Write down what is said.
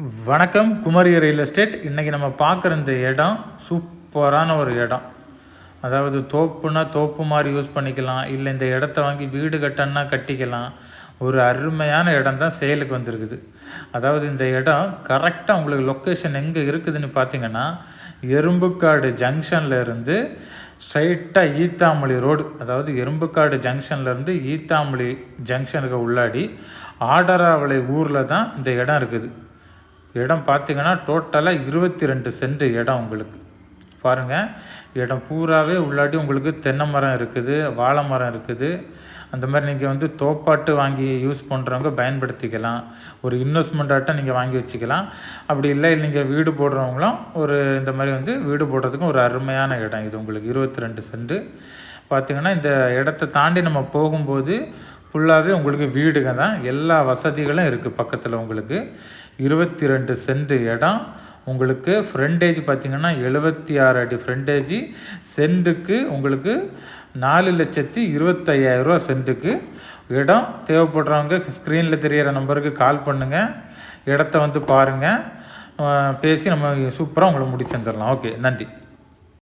வணக்கம். Kumari real estate இன்றைக்கி நம்ம பார்க்குற இந்த இடம் சூப்பரான ஒரு இடம். அதாவது தோப்புனா தோப்பு மாதிரி யூஸ் பண்ணிக்கலாம். இல்லை இந்த இடத்த வாங்கி வீடு கட்டன்னா கட்டிக்கலாம். ஒரு அருமையான இடம் தான் சேலுக்கு வந்திருக்குது. அதாவது இந்த இடம் கரெக்டாக உங்களுக்கு லொக்கேஷன் எங்கே இருக்குதுன்னு பார்த்தீங்கன்னா எறும்புக்காடு ஜங்ஷனில் இருந்து ஸ்ட்ரைட்டாக ஈத்தாமொழி ரோடு அதாவது எறும்புக்காடு ஜங்ஷன்லேருந்து ஈத்தாமொழி ஜங்ஷனுக்கு உள்ளாடி ஆடராவளை ஊரில் தான் இந்த இடம் இருக்குது. இடம் பார்த்தீங்கன்னா டோட்டலாக இருபத்தி ரெண்டு சென்ட் இடம் உங்களுக்கு. பாருங்கள் இடம் பூராவே உள்ளாடி உங்களுக்கு தென்னை மரம் இருக்குது வாழை மரம் இருக்குது. அந்த மாதிரி நீங்கள் வந்து தோப்பாட்டு வாங்கி யூஸ் பண்ணுறவங்க பயன்படுத்திக்கலாம். ஒரு இன்வெஸ்ட்மெண்ட்டாட்டம் நீங்கள் வாங்கி வச்சுக்கலாம். அப்படி இல்லை நீங்கள் வீடு போடுறவங்களும் ஒரு இந்த மாதிரி வந்து வீடு போடுறதுக்கும் ஒரு அருமையான இடம் இது உங்களுக்கு இருபத்தி ரெண்டு சென்ட்டு பார்த்தீங்கன்னா இந்த இடத்த தாண்டி நம்ம போகும்போது ஃபுல்லாகவே உங்களுக்கு வீடுங்க தான். எல்லா வசதிகளும் இருக்குது பக்கத்தில் உங்களுக்கு. இருபத்தி ரெண்டு சென்ட் இடம். உங்களுக்கு ஃப்ரண்டேஜ் பார்த்தீங்கன்னா எழுபத்தி ஆறு அடி ஃப்ரண்டேஜ் சென்ட்டுக்கு உங்களுக்கு நாலு லட்சத்தி இருபத்தையாயிரரூவா சென்ட்டுக்கு இடம் தேவைப்படுறவங்க ஸ்க்ரீனில் தெரிகிற நம்பருக்கு கால் பண்ணுங்கள் இடத்த வந்து பாருங்கள் பேசி நம்ம சூப்பராக உங்களை முடிச்சு தந்துடலாம் ஓகே நன்றி.